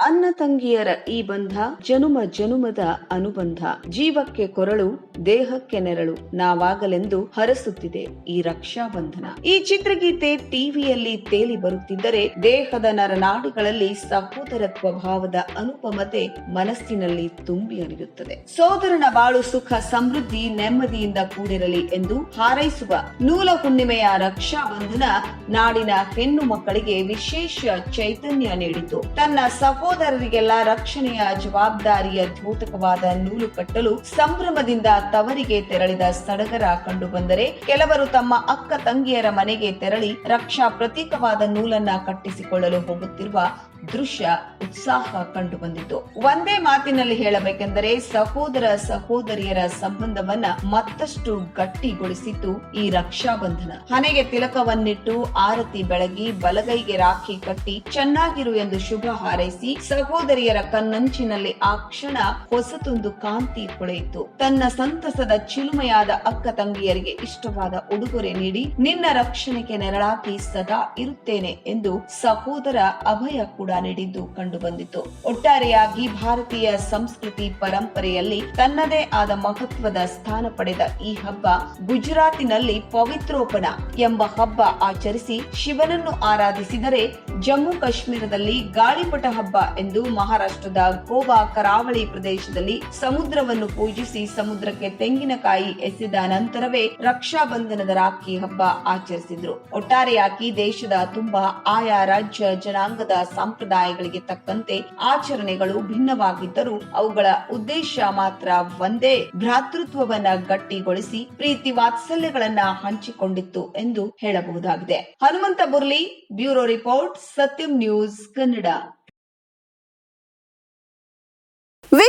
ಅನ್ನ ತಂಗಿಯರ ಈ ಬಂಧ ಜನುಮ ಜನುಮದ ಅನುಬಂಧ. ಜೀವಕ್ಕೆ ಕೊರಳು, ದೇಹಕ್ಕೆ ನೆರಳು, ನಾವಾಗಲೆಂದು ಹರಸುತ್ತಿದೆ ಈ ರಕ್ಷಾ ಬಂಧನ ಈ ಚಿತ್ರಗೀತೆ ಟಿವಿಯಲ್ಲಿ ತೇಲಿ ಬರುತ್ತಿದ್ದರೆ ದೇಹದ ನರನಾಡಿಗಳಲ್ಲಿ ಸಹೋದರತ್ವ ಭಾವದ ಅನುಪಮತೆ ಮನಸ್ಸಿನಲ್ಲಿ ತುಂಬಿ ಅರಿಯುತ್ತದೆ ಸೋದರನ ಬಾಳು ಸುಖ, ಸಮೃದ್ಧಿ, ನೆಮ್ಮದಿಯಿಂದ ಕೂಡಿರಲಿ ಎಂದು ಹಾರೈಸುವ ನೂಲ ಹುಣ್ಣಿಮೆಯ ರಕ್ಷಾ ಬಂಧನ ನಾಡಿನ ಹೆಣ್ಣು ಮಕ್ಕಳಿಗೆ ವಿಶೇಷ ಚೈತನ್ಯ ನೀಡಿತು. ತನ್ನ ಸಹೋದರರಿಗೆಲ್ಲ ರಕ್ಷಣೆಯ ಜವಾಬ್ದಾರಿಯ ದ್ಯೋತಕವಾದ ನೂಲು ಕಟ್ಟಲು ಸಂಭ್ರಮದಿಂದ ತವರಿಗೆ ತೆರಳಿದ ಸಡಗರ ಕಂಡುಬಂದರೆ ಕೆಲವರು ತಮ್ಮ ಅಕ್ಕ ತಂಗಿಯರ ಮನೆಗೆ ತೆರಳಿ ರಕ್ಷಾ ಪ್ರತೀಕವಾದ ನೂಲನ್ನ ಕಟ್ಟಿಸಿಕೊಳ್ಳಲು ಹೋಗುತ್ತಿರುವ ದೃಶ್ಯ, ಉತ್ಸಾಹ ಕಂಡು ಬಂದಿತು ಒಂದೇ ಮಾತಿನಲ್ಲಿ ಹೇಳಬೇಕೆಂದರೆ ಸಹೋದರ ಸಹೋದರಿಯರ ಸಂಬಂಧವನ್ನ ಮತ್ತಷ್ಟು ಗಟ್ಟಿಗೊಳಿಸಿತು ಈ ರಕ್ಷಾ ಬಂಧನ ಹಣೆಗೆ ತಿಲಕವನ್ನಿಟ್ಟು ಆರತಿ ಬೆಳಗಿ ಬಲಗೈಗೆ ರಾಖಿ ಕಟ್ಟಿ ಚೆನ್ನಾಗಿರು ಎಂದು ಶುಭ ಹಾರೈಸಿ ಸಹೋದರಿಯರ ಕಣ್ಣಂಚಿನಲ್ಲಿ ಆ ಕ್ಷಣ ಹೊಸತೊಂದು ಕಾಂತಿ ಹೊಳೆಯಿತು. ತನ್ನ ಸಂತಸದ ಚಿಲುಮೆಯಾದ ಅಕ್ಕ ತಂಗಿಯರಿಗೆ ಇಷ್ಟವಾದ ಉಡುಗೊರೆ ನೀಡಿ, ನಿನ್ನ ರಕ್ಷಣೆಗೆ ನೆರಳಾಕಿ ಸದಾ ಇರುತ್ತೇನೆ ಎಂದು ಸಹೋದರ ಅಭಯ ಕೂಡ ನೀಡಿದ್ದು ಕಂಡು ಬಂದಿತು ಒಟ್ಟಾರೆಯಾಗಿ ಭಾರತೀಯ ಸಂಸ್ಕೃತಿ ಪರಂಪರೆಯಲ್ಲಿ ತನ್ನದೇ ಆದ ಮಹತ್ವದ ಸ್ಥಾನ ಪಡೆದ ಈ ಹಬ್ಬ ಗುಜರಾತಿನಲ್ಲಿ ಪವಿತ್ರೋಪಣ ಎಂಬ ಹಬ್ಬ ಆಚರಿಸಿ ಶಿವನನ್ನು ಆರಾಧಿಸಿದರೆ ಜಮ್ಮು ಕಾಶ್ಮೀರದಲ್ಲಿ ಗಾಳಿಪಟ ಹಬ್ಬ ಎಂದು ಮಹಾರಾಷ್ಟ್ರದ ಗೋವಾ ಕರಾವಳಿ ಪ್ರದೇಶದಲ್ಲಿ ಸಮುದ್ರವನ್ನು ಪೂಜಿಸಿ ಸಮುದ್ರಕ್ಕೆ ತೆಂಗಿನಕಾಯಿ ಎಸೆದ ನಂತರವೇ ರಕ್ಷಾ ಬಂಧನದ ರಾಖಿ ಹಬ್ಬ ಆಚರಿಸಿದ್ರು. ಒಟ್ಟಾರೆಯಾಗಿ ದೇಶದ ತುಂಬಾ ಆಯಾ ರಾಜ್ಯ ಜನಾಂಗದ ಸಂಪ್ರದಾಯಗಳಿಗೆ ತಕ್ಕಂತೆ ಆಚರಣೆಗಳು ಭಿನ್ನವಾಗಿದ್ದರೂ ಅವುಗಳ ಉದ್ದೇಶ ಮಾತ್ರ ಒಂದೇ. ಭ್ರಾತೃತ್ವವನ್ನ ಗಟ್ಟಿಗೊಳಿಸಿ ಪ್ರೀತಿ ವಾತ್ಸಲ್ಯಗಳನ್ನ ಹಂಚಿಕೊಂಡಿತ್ತು ಎಂದು ಹೇಳಬಹುದಾಗಿದೆ. Hanumantha Burli bureau report, Satyam news Kannada.